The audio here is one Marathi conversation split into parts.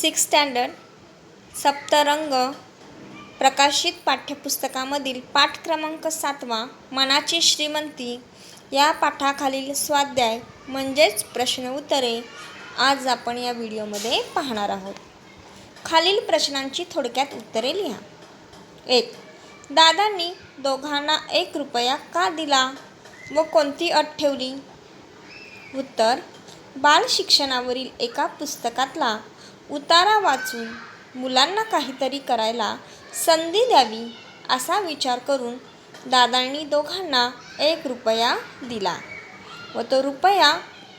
सिक्स स्टँडर्ड सप्तरंग प्रकाशित पाठ्यपुस्तकामधील पाठ क्रमांक सातवा मनाची श्रीमंती या पाठाखालील स्वाध्याय म्हणजेच प्रश्न उत्तरे आज आपण या व्हिडिओमध्ये पाहणार आहोत. खालील प्रश्नांची थोडक्यात उत्तरे लिहा. एक दादांनी दोघांना एक रुपया का दिला व कोणती अट ठेवली? उत्तर बाल शिक्षणावरील एका पुस्तकातला उतारा वाचून मुलांना काहीतरी करायला संधी द्यावी असा विचार करून दादांनी दोघांना एक रुपया दिला व तो रुपया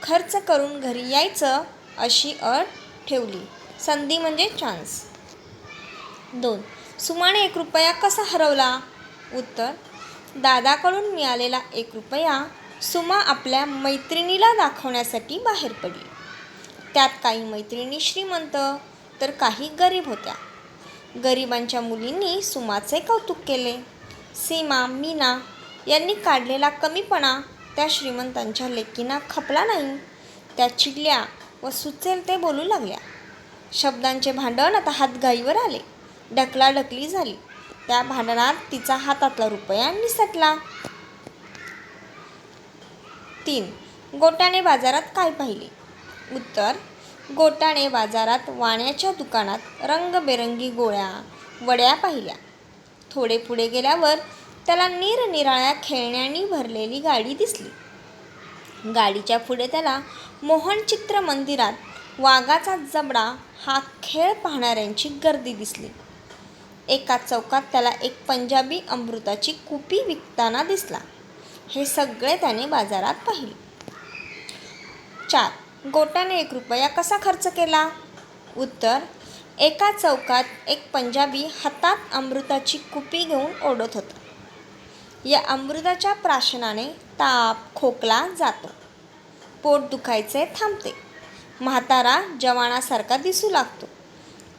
खर्च करून घरी यायचं अशी अट ठेवली. संधी म्हणजे चान्स दोन. सुमाने एक रुपया कसा हरवला? उत्तर दादाकडून मिळालेला एक रुपया सुमा आपल्या मैत्रिणीला दाखवण्यासाठी बाहेर पडली. त्यात काही मैत्रिणी श्रीमंत तर काही गरीब होत्या. गरिबांच्या मुलींनी सुमाचे कौतुक केले. सीमा मीना यांनी काढलेला कमीपणा त्या श्रीमंतांच्या लेकींना खपला नाही. त्या चिडल्या व सुचेल ते बोलू लागल्या. शब्दांचे भांडण आता हातगाईवर आले. ढकलाढकली झाली. त्या भांडणात तिचा हातातला रुपया निसटला तीन. गोट्याने बाजारात काय पाहिले? उत्तर गोटाने बाजारात वाण्याच्या दुकानात रंगबेरंगी गोळ्या वड्या पाहिल्या. थोडे पुढे गेल्यावर त्याला निरनिराळ्या खेळण्यांनी भरलेली गाडी दिसली. गाडीच्या पुढे त्याला मोहन चित्र मंदिरात वाघाचा जबडा हा खेळ पाहणाऱ्यांची गर्दी दिसली. एका चौकात त्याला एक पंजाबी अमृताची कुपी विकताना दिसला. हे सगळे त्याने बाजारात पाहिले. चार गोट्याने एक रुपया कसा खर्च केला? उत्तर एका चौकात एक पंजाबी हातात अमृताची कुपी घेऊन ओढत होता. या अमृताच्या प्राशनाने ताप खोकला जातो. पोट दुखायचे थांबते. म्हातारा जवानासारखा दिसू लागतो.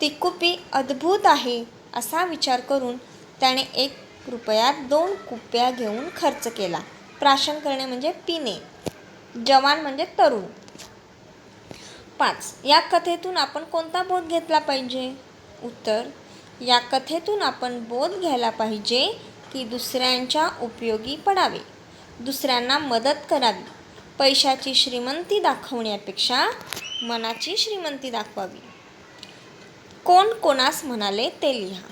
ती कुपी अद्भुत आहे असा विचार करून त्याने एक रुपयात दोन कुप्या घेऊन खर्च केला. प्राशन करणे म्हणजे पिणे. जवान म्हणजे तरुण. पाच. या कथेतून आपण कोणता बोध घेतला पाहिजे? उत्तर या कथेतून आपण बोध घ्यायला पाहिजे की दुसऱ्यांच्या उपयोगी पडावे. दुसऱ्यांना मदत करावी. पैशाची श्रीमंती दाखवण्यापेक्षा मनाची श्रीमंती दाखवावी. कोण कोणास म्हणाले ते लिहा.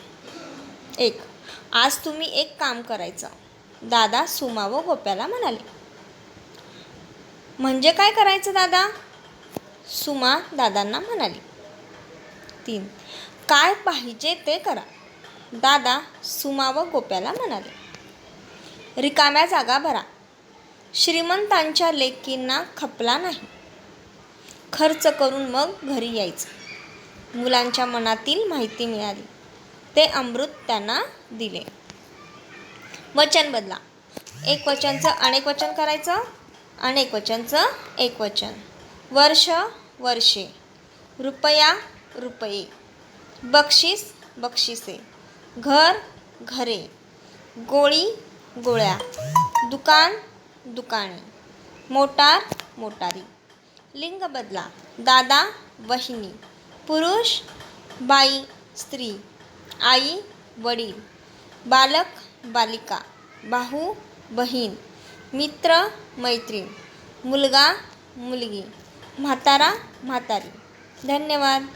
एक आज तुम्ही एक काम करायचं. दादा सुमा व गोप्याला म्हणाले. म्हणजे काय करायचं दादा? सुमा दादांना म्हणाली. तीन. काय पाहिजे ते करा. दादा सुमा व गोप्याला म्हणाले. रिकाम्या जागा भरा. श्रीमंतांच्या लेकींना खपला नाही. खर्च करून मग घरी यायचं. मुलांच्या मनातील माहिती मिळाली. ते अमृत त्यांना दिले. वचन बदला. एक वचनचं अनेक वचन करायचं. अनेक वचनचं एक वचन. वर्ष वर्षे. रुपया रुपये. बक्षीस बक्षिसे. घर घरे. गोळी गोळ्या. दुकान दुकाने. मोटार मोटारी. लिंग बदला. दादा वहिनी. पुरुष बाई स्त्री. आई वडील. बालक बालिका. भाऊ बहीण. मित्र मैत्रीण. मुलगा मुलगी. म्हातारा म्हातारी. धन्यवाद.